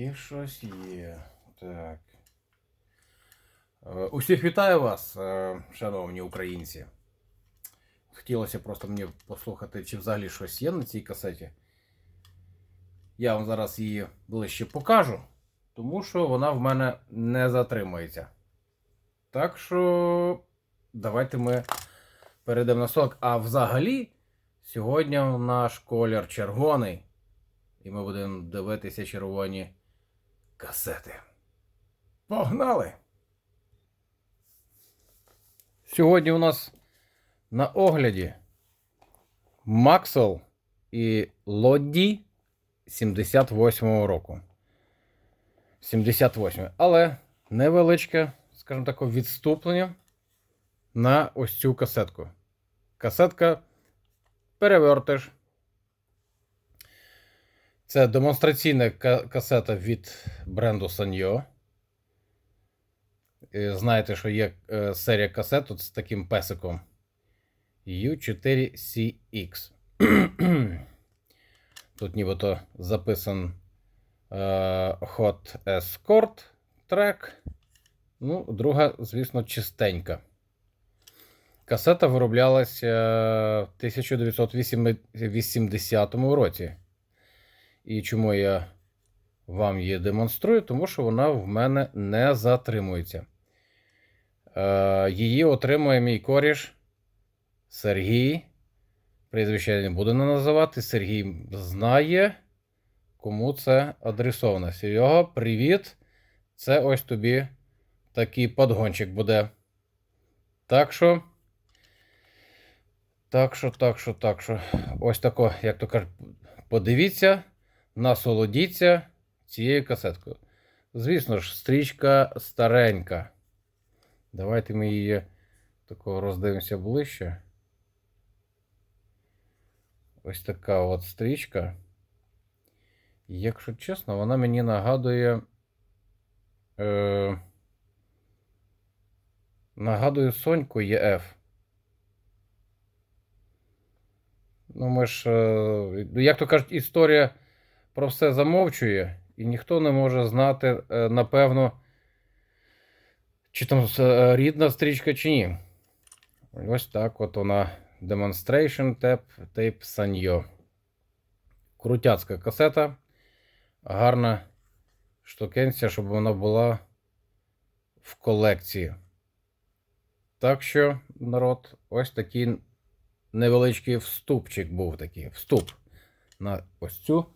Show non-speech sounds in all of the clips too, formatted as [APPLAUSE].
Таке щось є. Так. Е, Усіх вітаю вас, е, шановні українці. Хотілося просто мені послухати, чи взагалі щось є на цій касеті. Я вам зараз її ближче покажу, тому що вона в мене не затримується. Так що давайте ми перейдемо на сок. А взагалі, сьогодні наш колір червоний. І ми будемо дивитися червоні касети. Погнали! Сьогодні у нас на огляді Максел і Лодді 78-го року. 78. Але невеличке, скажімо так, відступлення на ось цю касетку. Касетка перевертиш. Це демонстраційна касета від бренду Sanyo. Е, Знаєте, що є е, серія касет тут з таким песиком U4CX. [CLEARS THROAT] Тут нібито записан е, Hot Escort трек. Ну, друга, звісно, чистенька. Касета вироблялася е, в 1980 році. І чому я вам її демонструю? Тому що вона в мене не затримується. Е, її отримує мій коріш Сергій. Прізвище я не буду називати. Сергій знає, кому це адресовано. Серега, привіт. Це ось тобі такий подгончик буде. Так що. Так що, так що, так що. Ось тако, як то кажуть, подивіться, насолодіться цією касеткою. Звісно ж, стрічка старенька. Давайте ми її тако роздивимося ближче. Ось така от стрічка. Якщо чесно, вона мені нагадує. Е, нагадує Соньку ЄФ. Ну, ми ж, е, як то кажуть, історія про все замовчує, і ніхто не може знати, е, напевно, чи там е, рідна стрічка, чи ні. Ось так от вона. Demonstration Tape, Tape Sanyo. Крутяцька касета. Гарна штукенція, щоб вона була в колекції. Так що, народ, ось такий невеличкий вступчик був такий. Вступ на ось цю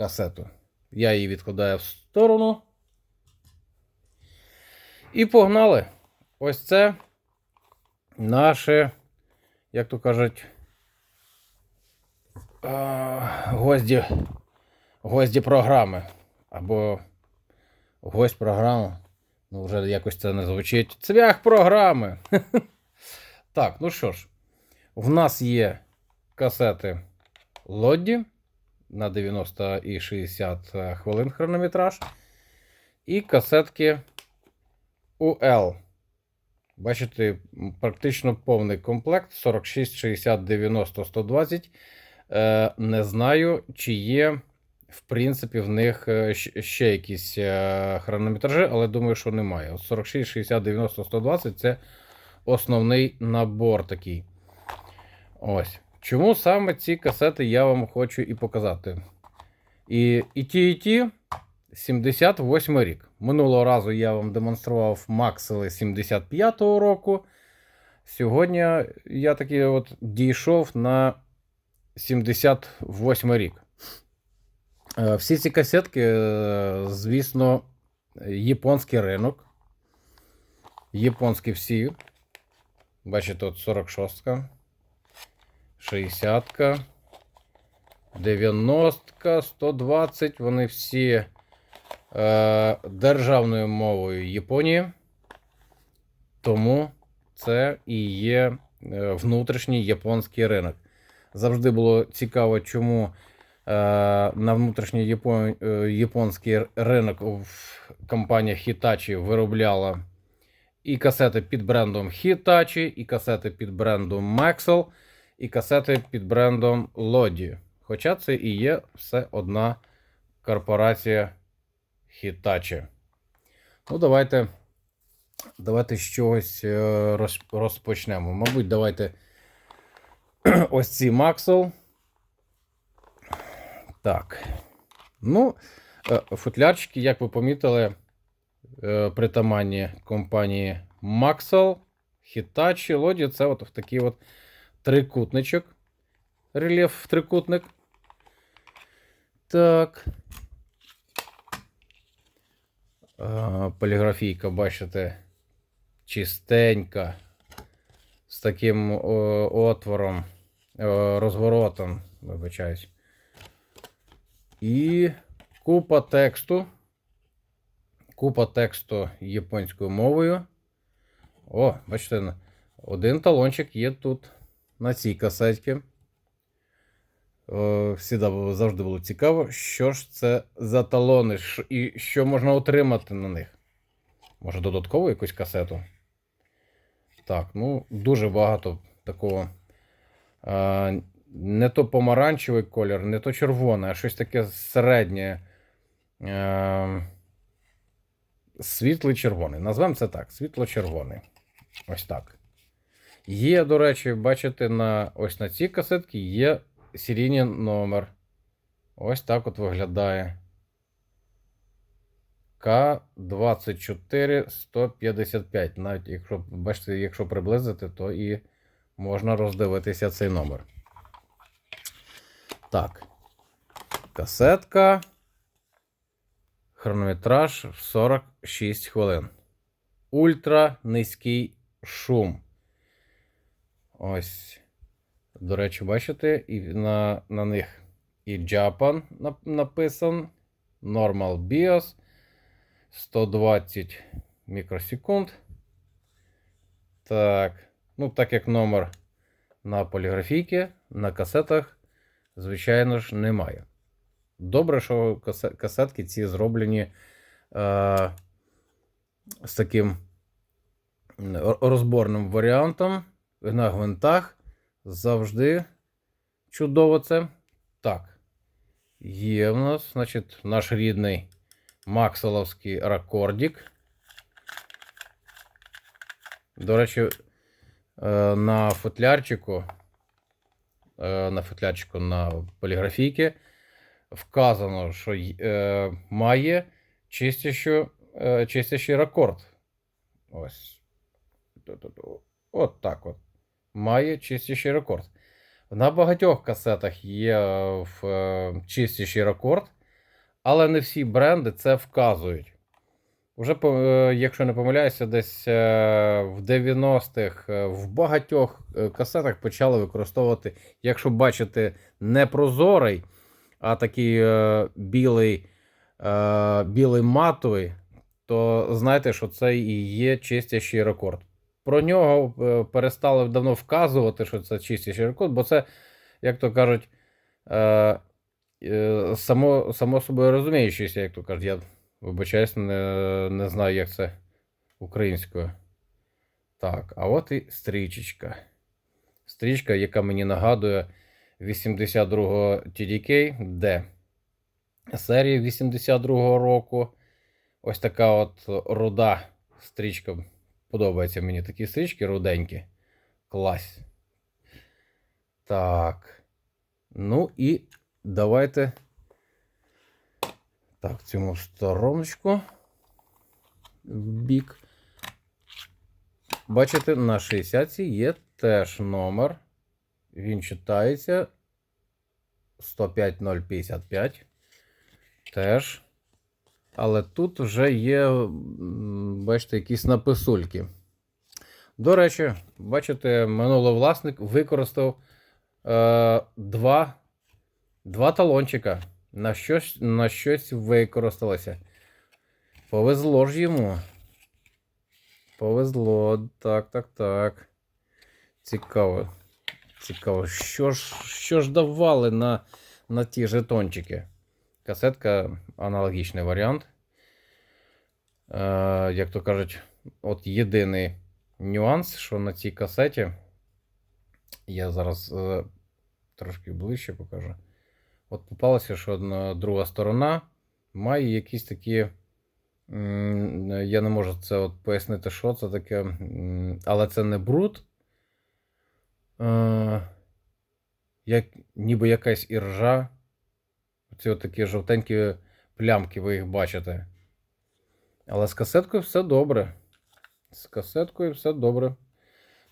касету. Я її відкладаю в сторону. І погнали. Ось це наше, як то кажуть, а, гості, гості програми. Або гость програми. Ну, вже якось це не звучить. Цвях програми. [LAUGHS] Так, ну що ж, в нас є касети Лодді на 90 і 60 хвилин хронометраж. І касетки UL. Бачите, практично повний комплект 46, 60, 90, 120. Е, не знаю, чи є, в принципі, в них е, ще якісь е, хронометражі, але думаю, що немає. От 46, 60, 90, 120 це основний набор такий. Ось. Чому саме ці касети я вам хочу і показати? І, і ті, і ті 78 рік. Минулого разу я вам демонстрував Максели 75-го року. Сьогодні я таки от дійшов на 78 рік. Е, Всі ці касетки, е, звісно, японський ринок. Японські всі. Бачите, тут 46-ка, 60-ка, 90-ка, 120. Вони всі е, державною мовою Японії. Тому це і є е, внутрішній японський ринок. Завжди було цікаво, чому е, на внутрішній япон, е, японський ринок в компанія Hitachi виробляла і касети під брендом Hitachi, і касети під брендом Maxell, і касети під брендом Lodi. Хоча це і є все одна корпорація Hitachi. Ну, давайте, давайте з чогось е, розпочнемо. Мабуть, давайте [CLEARS THROAT] ось ці Maxell. Так. Ну, е, футлярчики, як ви помітили, е, притаманні компанії Maxell, Hitachi, Lodi, це от в такий от трикутничок. Рельєф в трикутник. Так. Поліграфійка, бачите, чистенька. З таким отвором, розворотом, вибачаюсь. І купа тексту. Купа тексту японською мовою. О, бачите, один талончик є тут на цій касетці. Е, Всіда завжди було цікаво, що ж це за талони і що можна отримати на них. Може, додаткову якусь касету? Так, ну, дуже багато такого. Е, не то помаранчевий колір, не то червоне, а щось таке середнє. Е, світлий червоний. Назвемо це так: світло-червоний. Ось так. Є, до речі, бачите, на ось на цій касетці є серійний номер. Ось так от виглядає. К24155. Навіть якщо бачите, якщо приблизити, то і можна роздивитися цей номер. Так. Касетка. Хронометраж 46 хвилин. Ультра низький шум. Ось. До речі, бачите, і на, на них і Japan написан. Normal BIOS. 120 мікросекунд. Так. Ну, так як номер на поліграфійці, на касетах, звичайно ж, немає. Добре, що касетки ці зроблені е, з таким розборним варіантом на гвинтах. Завжди чудово це. Так. Є в нас, значить, наш рідний Макселовський ракордік. До речі, е, на футлярчику, е, на футлярчику на поліграфійці вказано, що е, має чистящий рекорд. Ось. От так от. Має чистящий рекорд. На багатьох касетах є е, в, е, чистящий рекорд, але не всі бренди це вказують. Уже, е, якщо не помиляюся, десь в 90-х е, в багатьох касетах почали використовувати, якщо бачите, не прозорий, а такий білий, білий матовий, то знайте, що це і є чистящий рекорд. Про нього е, перестали давно вказувати, що це чистящий рекорд, бо це, як то кажуть, е, е, само, само собою розуміючися, як то кажуть, я вибачаюсь, не, не знаю, як це українською. Так, а от і стрічечка. Стрічка, яка мені нагадує 82-го TDK, де серії 82-го року. Ось така от руда стрічка. Подобаються мені такі стрічки руденькі. Клас. Так. Ну і давайте. Так, цьому стороночку. Бік. Бачите, на 60 є теж номер. Він читається 105055. Теж. Але тут вже є, бачите, якісь написульки. До речі, бачите, минулий власник використав е, два, два талончика. На щось, на щось використалося. Повезло ж йому. Повезло. Так, так, так. Цікаво. Цікаво, що ж, що ж давали на, на ті жетончики? Касетка аналогічний варіант. Е, як то кажуть, от єдиний нюанс, що на цій касеті. Я зараз е, трошки ближче покажу. От попалося, що одна друга сторона має якісь такі Я не можу це от пояснити, що це таке. Але це не бруд. Е, Як, ніби якась іржа. Ці такі жовтенькі плямки, ви їх бачите. Але з касеткою все добре. З касеткою все добре.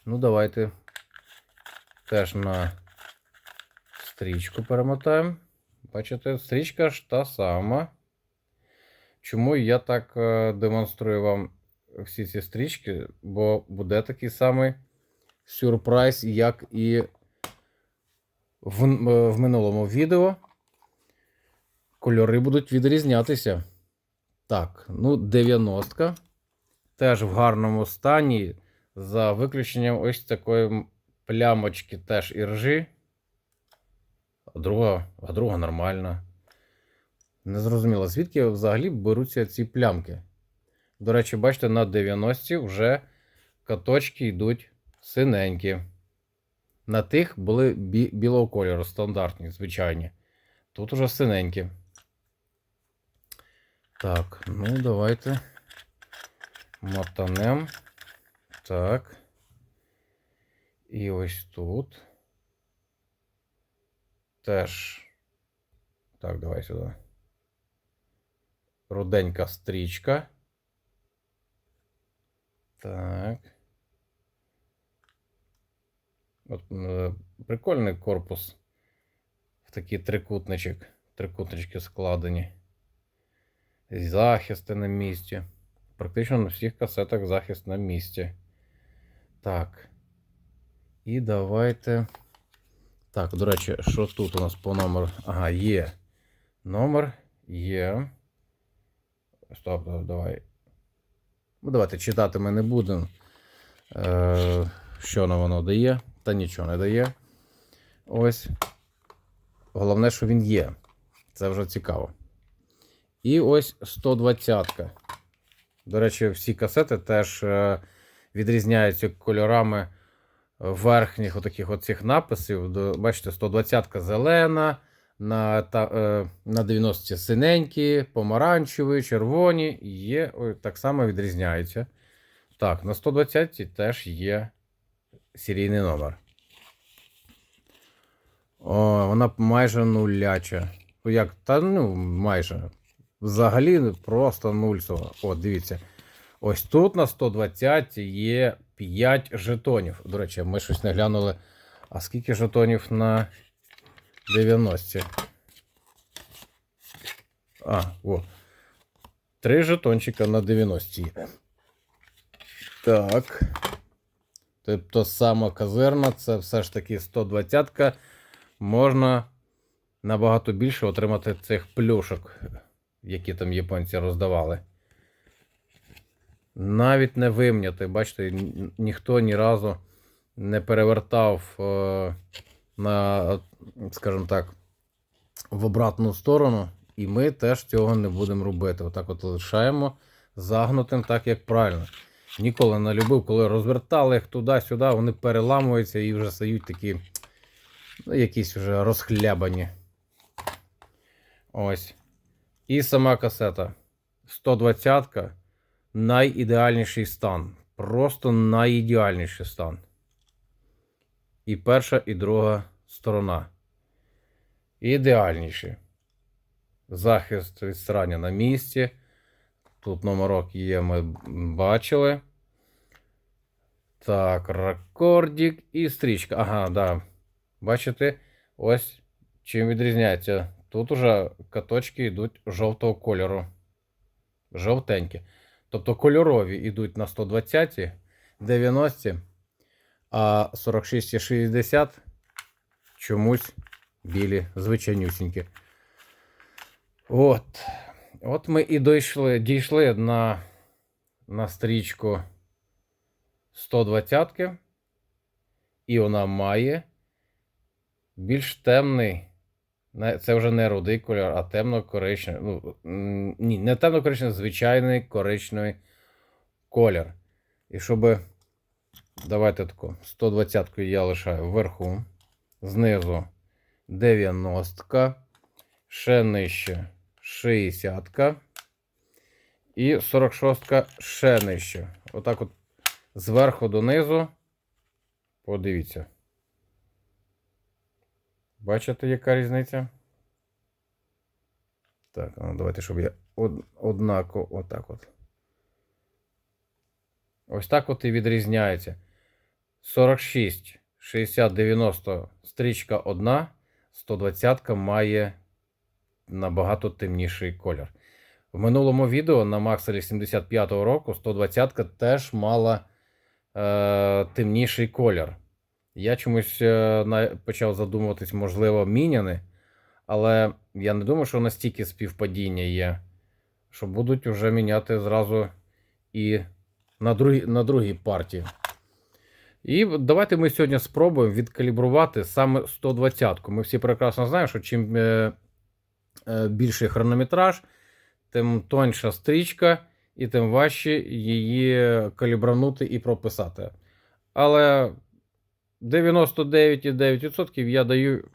Ну, давайте теж на стрічку перемотаємо. Бачите, стрічка ж та сама. Чому я так е, демонструю вам всі ці стрічки? Бо буде такий самий сюрприз, як і в, е, в минулому відео. Кольори будуть відрізнятися. Так, ну, 90-ка. Теж в гарному стані. За виключенням ось такої плямочки теж іржі. А друга, а друга нормальна. Не зрозуміло, звідки взагалі беруться ці плямки. До речі, бачите, на 90-ті вже каточки йдуть синенькі. На тих були бі- білого кольору, стандартні, звичайні. Тут уже синенькі. Так, ну давайте мотанем. Так. І ось тут. Теж. Так, давай сюди. Руденька стрічка. Так. От, е, прикольний корпус. В такий трикутничок. Трикутнички складені. Захисти на місці. Практично на всіх касетах захист на місці. Так. І давайте. Так, до речі, що тут у нас по номеру? Ага, є. Номер є. Стоп, давай. Ну, давайте читати ми не будемо. Е, що нам воно дає? Та нічого не дає. Ось. Головне, що він є. Це вже цікаво. І ось 120-ка. До речі, всі касети теж е, відрізняються кольорами верхніх отаких оцих написів. До- Бачите, 120-ка зелена, на, та, е, на 90 синенькі, помаранчеві, червоні. Є, так само відрізняються. Так, на 120-ті теж є серійний номер. О, вона майже нуляча. Ну, Як? Та ну, майже. Взагалі просто нульцева. О, дивіться. Ось тут на 120 є 5 жетонів. До речі, ми щось не глянули. А скільки жетонів на 90? А, о. Три жетончика на 90 є. Так. Тобто сама казирна, це все ж таки 120-ка. Можна набагато більше отримати цих плюшок, які там японці роздавали. Навіть не вимняти, бачите, ніхто ні разу не перевертав е, на, скажімо так, в обратну сторону, і ми теж цього не будемо робити. Отак от лишаємо загнутим, так як правильно. Ніколи не любив, коли розвертали їх туди-сюди, вони переламуються і вже стають такі, ну, якісь вже розхлябані. Ось. І сама касета. 120-ка. Найідеальніший стан. Просто найідеальніший стан. І перша, і друга сторона. Ідеальніші. Захист від срання на місці. Тут номерок є, ми бачили. Так, рекордік і стрічка. Ага, да. Бачите, ось чим відрізняється. Тут уже каточки йдуть жовтого кольору. Жовтенькі. Тобто кольорові йдуть на 120, 90, а 46 і 60 чомусь білі, звичайнюсінькі. От. От ми і дійшли, дійшли на, на стрічку 120 -ки. І вона має більш темний. Це вже не рудий кольор, а темно-коричневий. Ну, ні, не темно-коричневий, звичайний коричневий колір. І щоб. Давайте тако. 120 я лишаю вверху. Знизу 90-ка, Ще нижче 60-ка. І 46-ка ще нижче. Отак от зверху донизу. Подивіться. Бачите, яка різниця? Так, ну давайте, щоб я од, однаково отак от. Ось так от і відрізняється. 46, 60, 90 стрічка одна, 120 має набагато темніший колір. В минулому відео на Макселі 75-го року 120 теж мала е, темніший колір. Я чомусь е, почав задумуватись, можливо, міняни, але я не думаю, що настільки співпадіння є, що будуть вже міняти зразу і на, другі, на другій партії. І давайте ми сьогодні спробуємо відкалібрувати саме 120-ку. Ми всі прекрасно знаємо, що чим е, е, більший хронометраж, тим тоньша стрічка, і тим важче її калібранути і прописати. Але 99,9% я даю,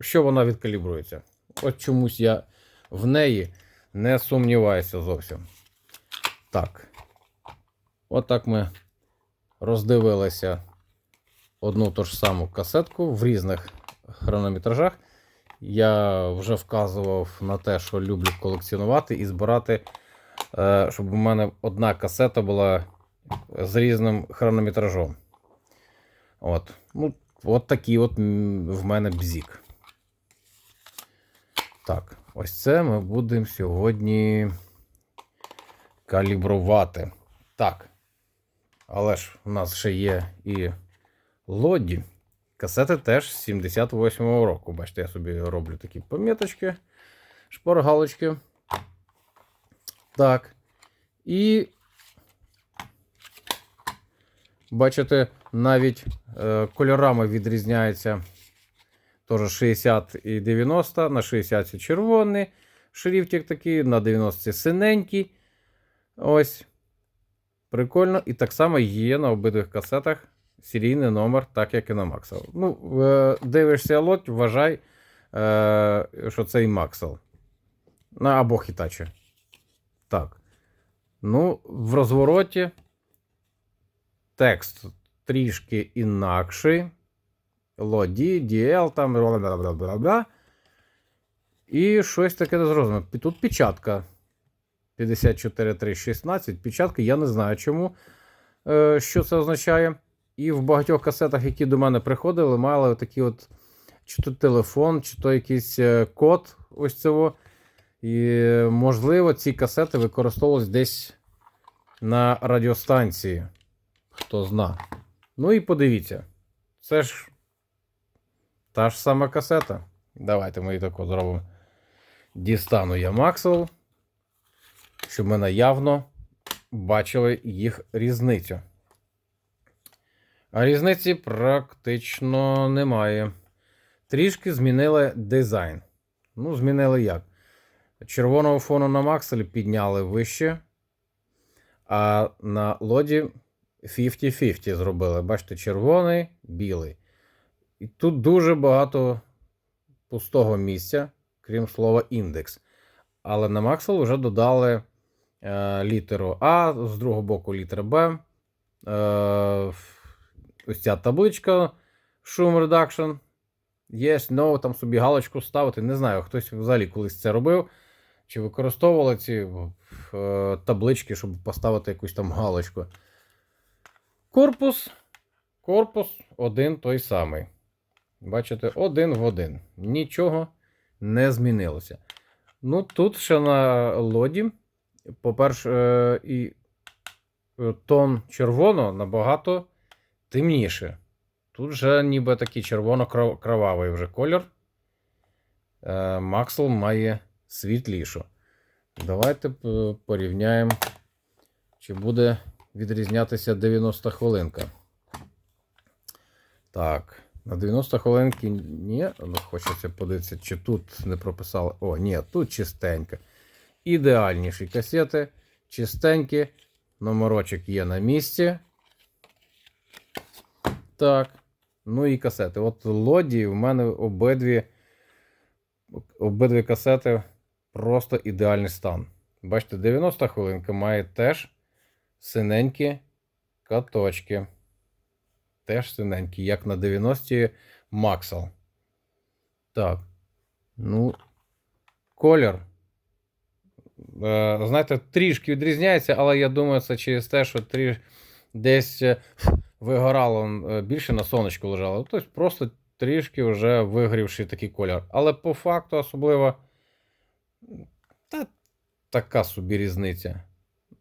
що вона відкалібрується. От чомусь я в неї не сумніваюся зовсім. Так. От так ми роздивилися одну ту ж саму касетку в різних хронометражах. Я вже вказував на те, що люблю колекціонувати і збирати, е, щоб у мене одна касета була з різним хронометражом. От. Ну, от такий от в мене бзік. Так, ось це ми будемо сьогодні калібрувати. Так. Але ж у нас ще є і лоді. Касети теж з 78-го року. Бачите, я собі роблю такі поміточки, шпоргалочки. Так. І. Бачите, навіть е, кольорами відрізняється. Теж 60 і 90. На 60 червоний шрифтик такий, на 90 синенький. Ось. Прикольно. І так само є на обидвих касетах серійний номер, так як і на Maxell. Ну, е, дивишся лот, вважай, е, що це і Maxell. Ну, або Hitachi. Так. Ну, в розвороті текст трішки інакший. Лоді, DL, там. бла-бла-бла-бла-бла. І щось таке незрозуміле. Тут печатка. 54316. Печатка, я не знаю чому, е, що це означає. І в багатьох касетах, які до мене приходили, мали такі от, чи то телефон, чи то якийсь е, код. Ось цього. І, можливо, ці касети використовувались десь на радіостанції. Хто зна. Ну і подивіться. Це ж та ж сама касета. Давайте ми її тако зробимо. Дістану я Maxwell щоб ми наявно бачили їх різницю. А різниці практично немає. Трішки змінили дизайн. Ну, змінили як? Червоного фону на Макселі підняли вище, а на лоді 50-50 зробили. Бачите, червоний, білий. І тут дуже багато пустого місця, крім слова індекс. Але на Maxwell вже додали е, літеру А, з другого боку літера Б. Е, ось ця табличка Шум Reduction. Yes, no, там собі галочку ставити. Не знаю, хтось взагалі колись це робив. Чи використовували ці е, таблички, щоб поставити якусь там галочку. Корпус. Корпус один той самий. Бачите, один в один. Нічого не змінилося. Ну, тут ще на лоді, по-перше, е, і е, тон червоно набагато темніше. Тут вже ніби такий червоно-кровавий вже колір. Е, Максел має світлішу. Давайте порівняємо, чи буде відрізнятися 90 хвилинка. Так, на 90 хвилинки ні. Ну, хочеться подивитися, чи тут не прописали. О, ні, тут чистенько. Ідеальніші касети. Чистенькі. Номерочок є на місці. Так. Ну і касети. От лоді в мене обидві, обидві касети просто ідеальний стан. Бачите, 90 хвилинка має теж синенькі каточки. Теж синенькі, як на 90-ті Максел. Так. Ну, колір. Е, знаєте, трішки відрізняється, але я думаю, це через те, що тріш... десь е, вигорало е, більше на сонечку лежало. Тобто просто трішки вже вигрівший такий колір. Але по факту особливо та, така собі різниця.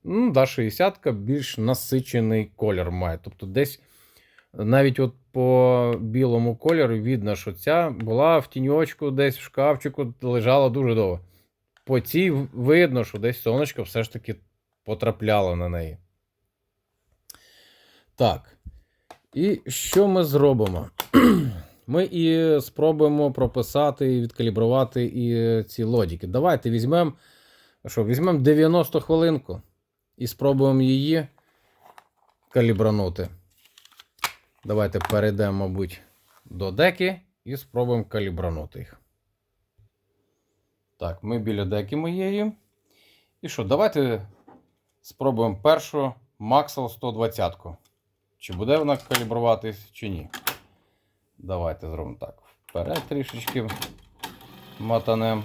Ну, да, 60-ка більш насичений колір має. Тобто десь навіть от по білому кольору видно, що ця була в тіньочку, десь в шкафчику лежала дуже довго. По цій видно, що десь сонечко все ж таки потрапляло на неї. Так. І що ми зробимо? [CLEARS THROAT] Ми і спробуємо прописати і відкалібрувати і ці лодіки. Давайте візьмемо що, візьмемо 90 хвилинку і спробуємо її калібранути. Давайте перейдемо, мабуть, до деки і спробуємо калібранути їх. Так, ми біля деки моєї. І що, давайте спробуємо першу Maxwell 120. Чи буде вона калібруватись, чи ні. Давайте зробимо так. Вперед трішечки мотанем.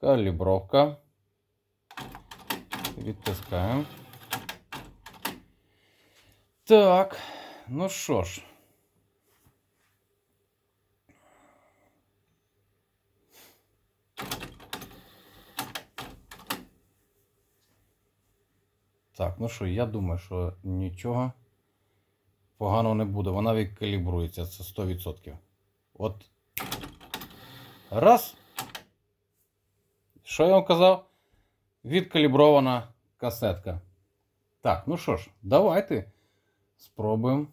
Калібровка. Відтискаємо. Так, ну що ж. Так, ну що, я думаю, що нічого поганого не буде. Вона відкалібрується, це 100%. От. Раз. Що я вам казав? Відкалібрована касетка. Так, ну що ж, давайте спробуємо.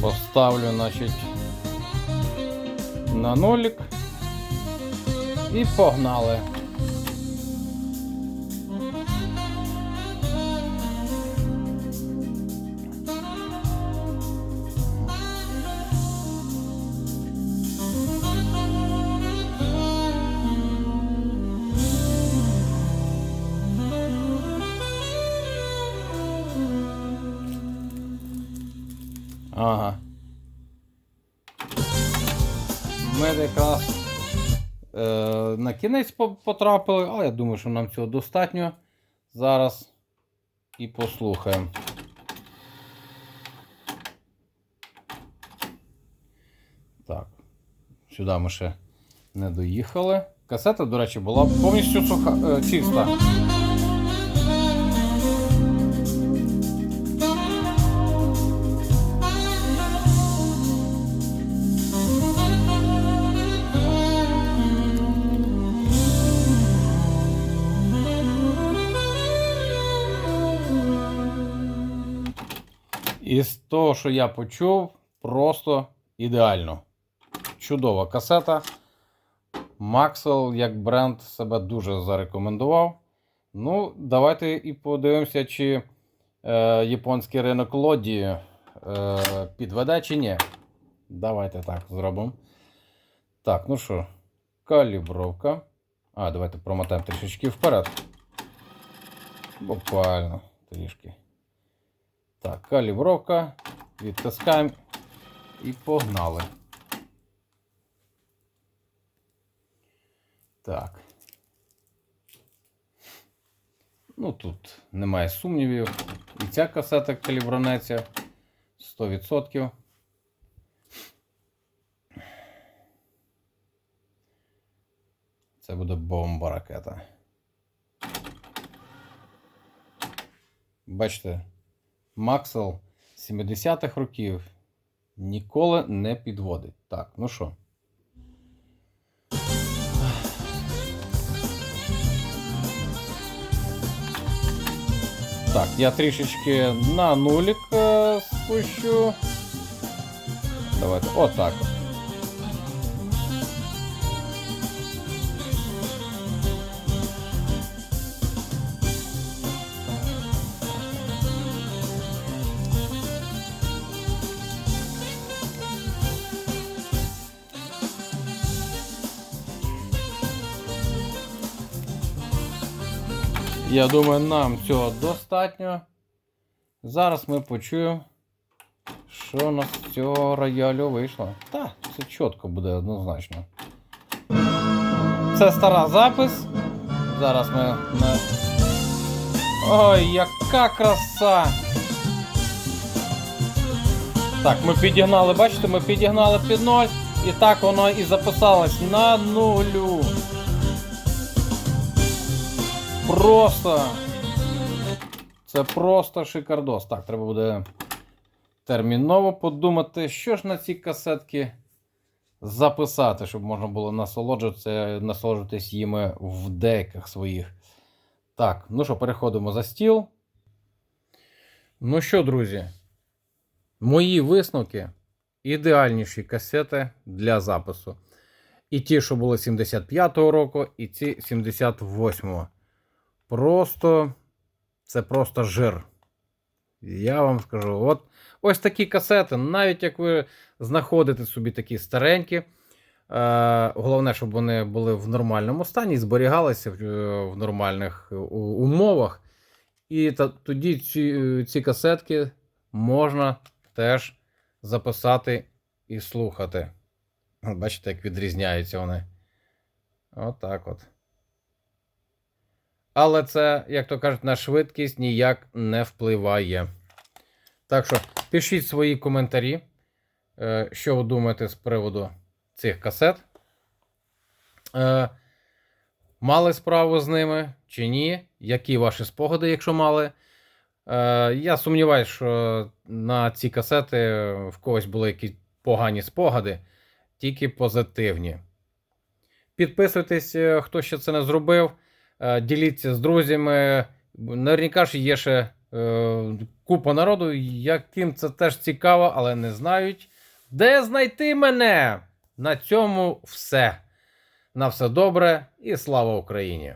Поставлю, значить, на нолик. І погнали. Кінець потрапили, але я думаю, що нам цього достатньо. Зараз і послухаємо. Так, сюди ми ще не доїхали. Касета, до речі, була повністю суха, е, чиста. Того, що я почув, просто ідеально. Чудова касета. Maxwell як бренд себе дуже зарекомендував. Ну, давайте і подивимося, чи е, японський ринок лоді е, підведе чи ні. Давайте так зробимо. Так, ну що, калібровка. А, давайте промотаємо трішечки вперед. Буквально трішки. Так, калібровка. Відтискаємо і погнали. Так. Ну тут немає сумнівів. І ця касета калібронеться 100%. Це буде бомба ракета. Бачите, Максел 70-х років ніколи не підводить. Так, ну що? Так, я трішечки на нулік е, спущу. Давайте отак. от. Я думаю, нам цього достатньо. Зараз ми почуємо, що у нас з цього роялю вийшло. Та, це чітко буде однозначно. Це стара запис. Зараз ми на. Ой, яка краса! Так, ми підігнали, бачите, ми підігнали під ноль, і так воно і записалось на нулю. Просто. Це просто шикардос. Так, треба буде терміново подумати, що ж на ці касетки записати, щоб можна було насолоджуватися, насолоджуватись їми в деяких своїх. Так, ну що, переходимо за стіл. Ну що, друзі, мої висновки ідеальніші касети для запису. І ті, що були 75-го року, і ці 78-го. Просто це просто жир. Я вам скажу, от ось такі касети, навіть як ви знаходите собі такі старенькі. Е, головне, щоб вони були в нормальному стані, зберігалися в, е, в нормальних е, умовах. І та, тоді ці, ці касетки можна теж записати і слухати. Бачите, як відрізняються вони. Отак от. Але це, як то кажуть, на швидкість ніяк не впливає. Так що пишіть свої коментарі, е, що ви думаєте з приводу цих касет. Е, Мали справу з ними чи ні? Які ваші спогади, якщо мали? Е, Я сумніваюся, що на ці касети в когось були якісь погані спогади, тільки позитивні. Підписуйтесь, хто ще це не зробив. Е, Діліться з друзями. Наверняка ж є ще е, купа народу, яким це теж цікаво, але не знають, де знайти мене. На цьому все. На все добре і слава Україні!